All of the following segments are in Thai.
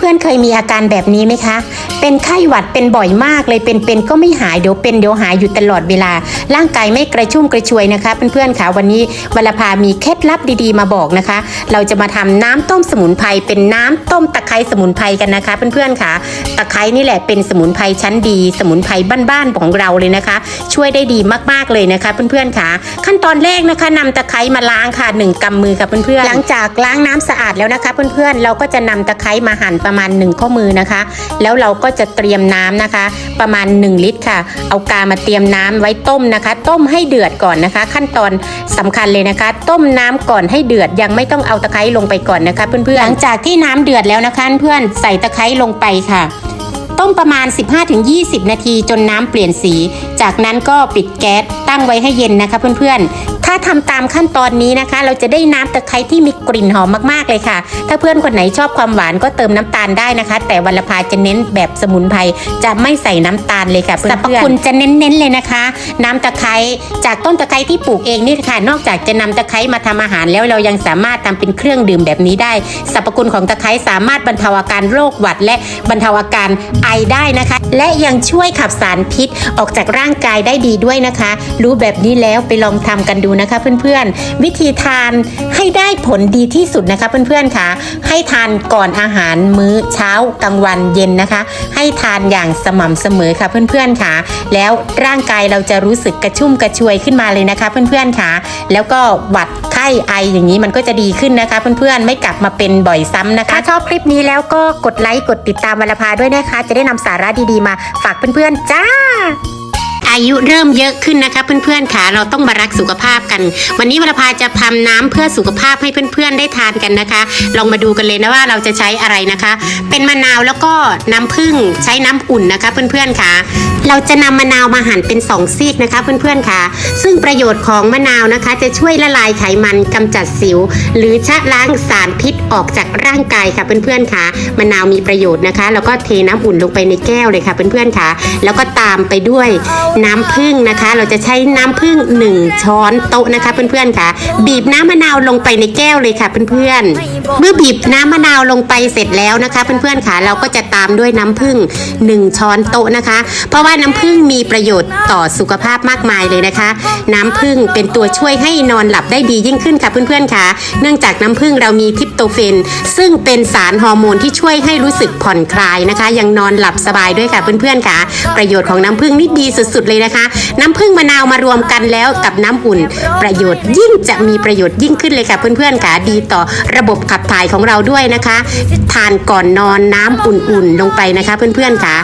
พื่อนๆเคยมีอาการแบบนี้ไหมคะ เป็นไข้หวัดเป็นบ่อยมากเลยเป็นเป็นก็ไม่หายเดี๋ยวเป็นเดี๋ยวหายอยู่ตลอดเวลา ร่างกายไม่กระชุ่มกระชวยนะคะเพื่อนๆค่ะวันนี้วลภามีเคล็ดลับดีๆมาบอกนะคะ เราจะมาทำน้ำต้มสมุนไพรเป็นน้ำต้มตะไคร้สมุนไพรกันนะคะ เพื่อนๆค่ะ ตะไคร้นี่แหละเป็นสมุนไพรชั้นดี สมุนไพรบ้านๆของเราเลยนะคะ ช่วยได้ดีมากๆเลยนะคะ เพื่อนๆค่ะ ขั้นตอนแรกนะคะนำตะไคร้มาล้างค่ะหนึ่งกำมือค่ะเพื่อนๆหลังจากล้างน้ำสะอาดแล้วนะคะ เพื่อนๆเราก็จะนำตะไคร้มาหั่นประมาณหนึ่งข้อมือนะคะ แล้วเราก็จะเตรียมน้ำนะคะ ประมาณ 1 ลิตรค่ะ เอากามาเตรียมน้ำไว้ต้มนะคะ ต้มให้เดือดก่อนนะคะ ขั้นตอนสำคัญเลยนะคะ ต้มน้ำก่อนให้เดือดยังไม่ต้องเอาตะไคร้ลงไปก่อนนะคะ เพื่อนๆหลังจากที่น้ำเดือดแล้วนะคะ เพื่อนใส่ตะไคร้ลงไปค่ะต้มประมาณ 15-20 นาทีจนน้ำเปลี่ยนสี จากนั้นก็ปิดแก๊สตั้งไว้ให้เย็นนะคะเพื่อนๆ ถ้าทำตามขั้นตอนนี้นะคะ เราจะได้น้ำตะไคร้ที่มีกลิ่นหอมมากๆเลยค่ะ ถ้าเพื่อนคนไหนชอบความหวานก็เติมน้ำตาลได้นะคะ แต่วัลภาจะเน้นแบบสมุนไพรจะไม่ใส่น้ำตาลเลยค่ะเพื่อนๆสรรพคุณจะเน้นๆเลยนะคะ น้ำตะไคร้จากต้นตะไคร้ที่ปลูกเองนี่ค่ะ นอกจากจะนำตะไคร้มาทำอาหารแล้วเรายังสามารถทำเป็นเครื่องดื่มแบบนี้ได้สรรพคุณของตะไคร้สามารถบรรเทาอาการโรคหวัดและบรรเทาอาการไอได้นะคะ และยังช่วยขับสารพิษออกจากร่างกายได้ดีด้วยนะคะ รู้แบบนี้แล้วไปลองทำกันดูนะคะเพื่อนๆ วิธีทานให้ได้ผลดีที่สุดนะคะเพื่อนๆค่ะ ให้ทานก่อนอาหารมื้อเช้ากลางวันเย็นนะคะ ให้ทานอย่างสม่ำเสมอค่ะเพื่อนๆค่ะ แล้วร่างกายเราจะรู้สึกกระชุ่มกระชวยขึ้นมาเลยนะคะ เพื่อนๆค่ะ แล้วก็หวัดไข้ไออย่างนี้มันก็จะดีขึ้นนะคะ เพื่อนๆไม่กลับมาเป็นบ่อยซ้ำนะคะถ้าชอบคลิปนี้แล้วก็กดไลค์กดติดตามวรภาด้วยนะคะ จะได้นำสาระดีๆมาฝากเพื่อนๆจ้า อายุเริ่มเยอะขึ้นนะคะ เพื่อนๆค่ะเราต้องมารักสุขภาพกัน วันนี้วรภาจะทำน้ำเพื่อสุขภาพให้เพื่อนๆได้ทานกันนะคะ ลองมาดูกันเลยนะว่าเราจะใช้อะไรนะคะ เป็นมะนาวแล้วก็น้ำผึ้งใช้น้ำอุ่นนะคะเพื่อนๆค่ะ เราจะนำมะนาวมาหั่นเป็นสองซีกนะคะเพื่อนๆค่ะ ซึ่งประโยชน์ของมะนาวนะคะ จะช่วยละลายไขมันกำจัดสิว หรือชะล้างสารพิษ ออกจากร่างกายค่ะเพื่อนๆค่ะมะนาวมีประโยชน์นะคะ แล้วก็เทน้ำอุ่นลงไปในแก้วเลยค่ะเพื่อนๆค่ะ แล้วก็ตามไปด้วยน้ำผึ้งนะคะ เราจะใช้น้ำผึ้ง1 ช้อนโต๊ะนะคะเพื่อนๆค่ะ บีบน้ำมะนาวลงไปในแก้วเลยค่ะเพื่อนๆ เมื่อบีบน้ำมะนาวลงไปเสร็จแล้วนะคะ เพื่อนๆค่ะ เราก็จะตามด้วยน้ำผึ้ง1 ช้อนโต๊ะนะคะ เพราะว่าน้ำผึ้งมีประโยชน์ต่อสุขภาพมากมายเลยนะคะ น้ำผึ้งเป็นตัวช่วยให้นอนหลับได้ดียิ่งขึ้นค่ะเพื่อนๆค่ะ เนื่องจากน้ำผึ้งเรามีทิปโตฟน ซึ่งเป็นสารฮอร์โมนที่ช่วยให้รู้สึกผ่อนคลายนะคะ ยังนอนหลับสบายด้วยค่ะเพื่อนๆค่ะ ประโยชน์ของน้ำผึ้งนี่ดีสุดๆเลยนะคะ น้ำผึ้งมะนาวมารวมกันแล้วกับน้ำอุ่น ประโยชน์ยิ่งจะมีประโยชน์ยิ่งขึ้นเลยค่ะเพื่อนๆค่ะดีต่อระบบขับถ่ายของเราด้วยนะคะ ทานก่อนนอนน้ำอุ่นๆลงไปนะคะ เพื่อนๆค่ะ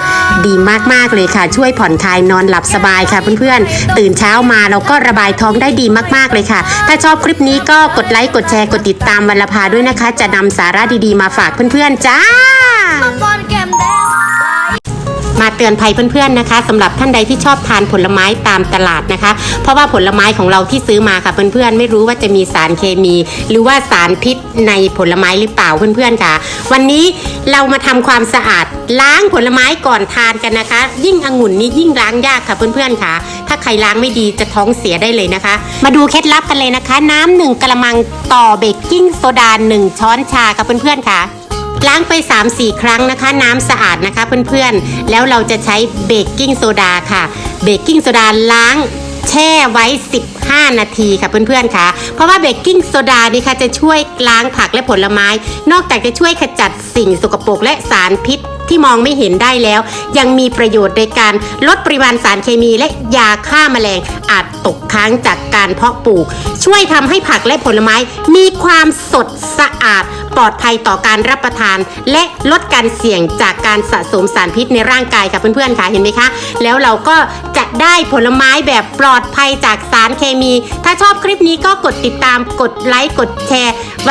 ดีมากๆเลยค่ะ ช่วยผ่อนคลายนอนหลับสบายค่ะเพื่อนๆ ตื่นเช้ามาเราก็ระบายท้องได้ดีมากๆเลยค่ะ ถ้าชอบคลิปนี้ก็กดไลค์กดแชร์กดติดตามวันละพาด้วยนะคะจะจะนำสาระดีๆมาฝากเพื่อนๆจ้าบอลแก้มแดง มาเตือนภัยเพื่อนๆนะคะสำหรับท่านใดที่ชอบทานผลไม้ตามตลาดนะคะ เพราะว่าผลไม้ของเราที่ซื้อมาค่ะเพื่อนๆไม่รู้ว่าจะมีสารเคมี หรือว่าสารพิษในผลไม้หรือเปล่าเพื่อนๆค่ะ วันนี้เรามาทำความสะอาดล้างผลไม้ก่อนทานกันนะคะ ยิ่งองุ่นนี้ยิ่งล้างยากค่ะเพื่อนๆค่ะ ถ้าใครล้างไม่ดีจะท้องเสียได้เลยนะคะ มาดูเคล็ดลับกันเลยนะคะ น้ำหนึ่งกระมังต่อเบกกิ้งโซดาหนึ่งช้อนชาค่ะเพื่อนๆค่ะ ล้างไป 3-4 ครั้งนะคะ น้ำสะอาดนะคะเพื่อนๆ แล้วเราจะใช้เบกกิ้งโซดาค่ะ เบกกิ้งโซดาล้างแช่ไว้ 15 นาทีค่ะเพื่อนๆค่ะ เพราะว่าเบกกิ้งโซดานี่ค่ะจะช่วยล้างผักและผลไม้ นอกจากจะช่วยขจัดสิ่งสกปรกและสารพิษที่มองไม่เห็นได้แล้ว ยังมีประโยชน์ในการลดปริมาณสารเคมีและยาฆ่าแมลงอาจตกค้างจากการเพาะปลูก ช่วยทำให้ผักและผลไม้มีความสดสะอาด ปลอดภัยต่อการรับประทาน และลดการเสี่ยงจากการสะสมสารพิษในร่างกายค่ะเพื่อนๆค่ะเห็นไหมคะ แล้วเราก็จะได้ผลไม้แบบปลอดภัยจากสารเคมี ถ้าชอบคลิปนี้ก็กดติดตามกดไลค์กดแชร์